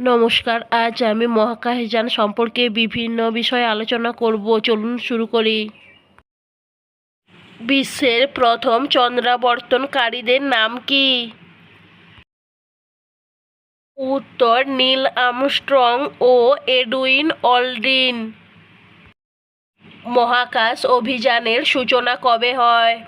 নমস্কার, আজ আমি মহাকাশযান সম্পর্কে বিভিন্ন বিষয়ে আলোচনা করব। চলুন শুরু করি। বিশ্বের প্রথম চন্দ্রাবর্তনকারীদের নাম কি? উত্তর, নীল আমস্ট্রং ও এডুইন অলড্রিন মহাকাশ অভিযানের সূচনা কবে হয়?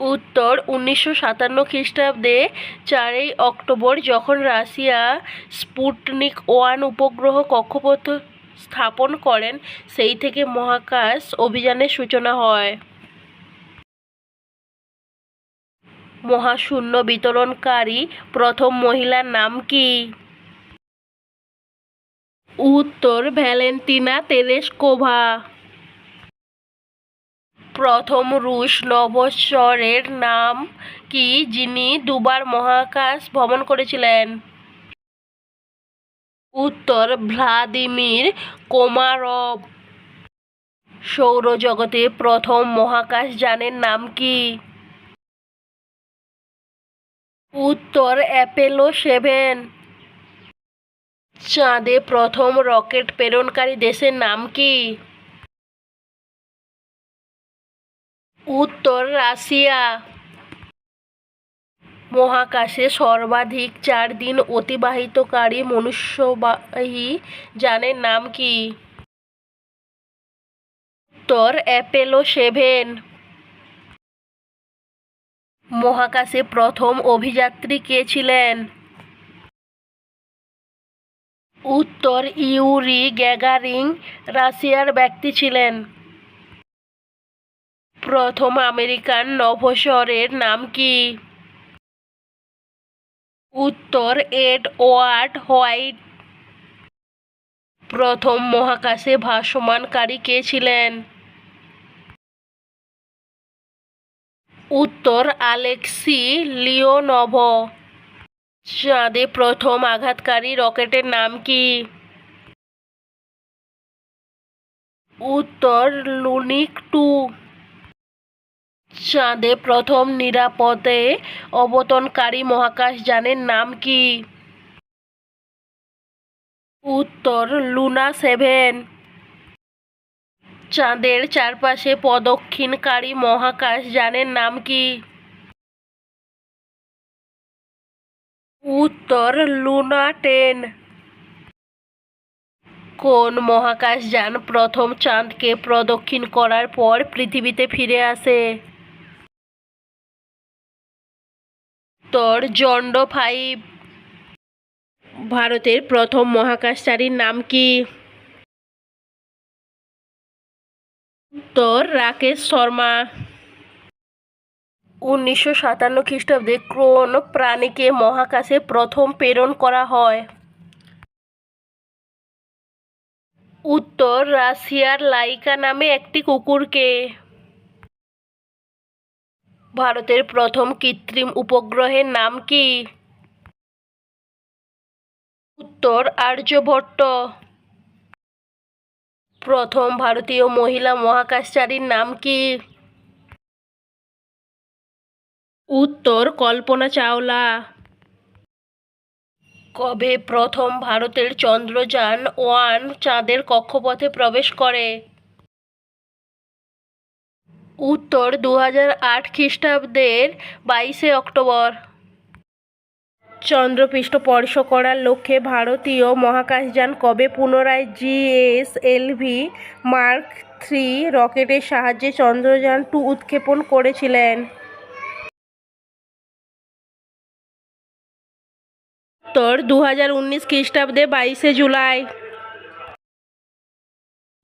উত্তর উনিশশো সাতান্ন খ্রিস্টাব্দে চারই অক্টোবর যখন রাশিয়া স্পুটনিক ওয়ান উপগ্রহ কক্ষপথ স্থাপন করেন, সেই থেকে মহাকাশ অভিযানের সূচনা হয়। মহাশূন্য বিতরণকারী প্রথম মহিলার নাম কি? উত্তর ভ্যালেন্টিনা তেরেস্কোভা প্রথম রুশ নভশ্চরের নাম কি যিনি দুবার মহাকাশ ভ্রমণ করেছিলেন? উত্তর, ভ্লাদিমির কোমারভ। সৌরজগতে প্রথম মহাকাশ মহাকাশযানের নাম কি? উত্তর, অ্যাপেলো সেভেন। চাঁদে প্রথম রকেট প্রেরণকারী দেশের নাম কি? উত্তর রাশিয়া। মহাকাশে সর্বাধিক চার দিন অতিবাহিতকারী মনুষ্যবাহী যানের নাম কি? উত্তর, অ্যাপেলো সেভেন। মহাকাশে প্রথম অভিযাত্রী কে ছিলেন? উত্তর, ইউরি গ্যাগারিং রাশিয়ার ব্যক্তি ছিলেন। প্রথম আমেরিকান নভোসরের নাম কি? উত্তর এড ওয়ার্ড হোয়াইট। প্রথম মহাকাশে ভাসমানকারী কে ছিলেন? উত্তর, আলেক্সি লিওনভ। চাঁদে প্রথম আঘাতকারী রকেটের নাম কি? উত্তর, লুনিক টু। চাঁদে প্রথম নিরাপদে অবতরণকারী মহাকাশযানের নাম কি? উত্তর, লুনা সেভেন। চাঁদের চারপাশে প্রদক্ষিণকারী মহাকাশযানের নাম কি? উত্তর, লুনা টেন। কোন মহাকাশযান প্রথম চাঁদকে প্রদক্ষিণ করার পর পৃথিবীতে ফিরে আসে? উত্তর জন্ড ফাইভ। ভারতের প্রথম মহাকাশচারীর নাম কি? উত্তর, রাকেশ শর্মা। উনিশশো সাতান্ন খ্রিস্টাব্দে কোন প্রাণীকে মহাকাশে প্রথম প্রেরণ করা হয়। উত্তর, রাশিয়ার লাইকা নামে একটি কুকুরকে। ভারতের প্রথম কৃত্রিম উপগ্রহের নাম কি? উত্তর, আর্যভট্ট। প্রথম ভারতীয় মহিলা মহাকাশচারীর নাম কি? উত্তর, কল্পনা চাওলা। কবে প্রথম ভারতের চন্দ্রযান ওয়ান চাঁদের কক্ষপথে প্রবেশ করে? উত্তর দু হাজার আট খ্রিস্টাব্দের বাইশে অক্টোবর। চন্দ্রপৃষ্ঠ স্পর্শ করার লক্ষ্যে ভারতীয় মহাকাশযান কবে? পুনরায় জিএসএলভি মার্ক থ্রি রকেটের সাহায্যে চন্দ্রযান টু উৎক্ষেপণ করেছিলেন। উত্তর দু হাজার উনিশ খ্রিস্টাব্দে বাইশে জুলাই।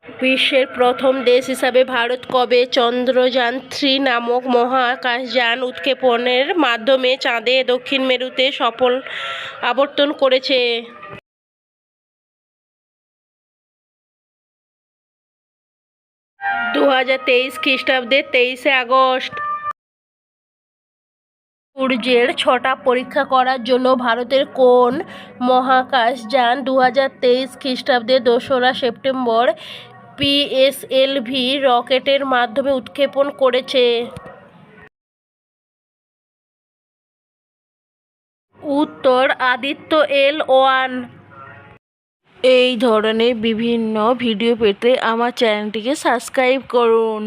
বিশ্বের প্রথম দেশ হিসাবে ভারত কবে চন্দ্রযান থ্রি নামক মহাকাশযান উৎক্ষেপণের মাধ্যমে চাঁদে দক্ষিণ মেরুতে সফল আবর্তন করেছে? দু হাজার তেইশ খ্রিস্টাব্দের তেইশে আগস্ট। সূর্যের ছটা পরীক্ষা করার জন্য ভারতের কোন মহাকাশযান দু হাজার তেইশ খ্রিস্টাব্দে দোসরা সেপ্টেম্বর পিএসএলভি রকেটের মাধ্যমে উৎক্ষেপণ করেছে। উত্তর, আদিত্য এল ওয়ান। এই ধরনের বিভিন্ন ভিডিও পেতে আমার চ্যানেলটিকে সাবস্ক্রাইব করুন।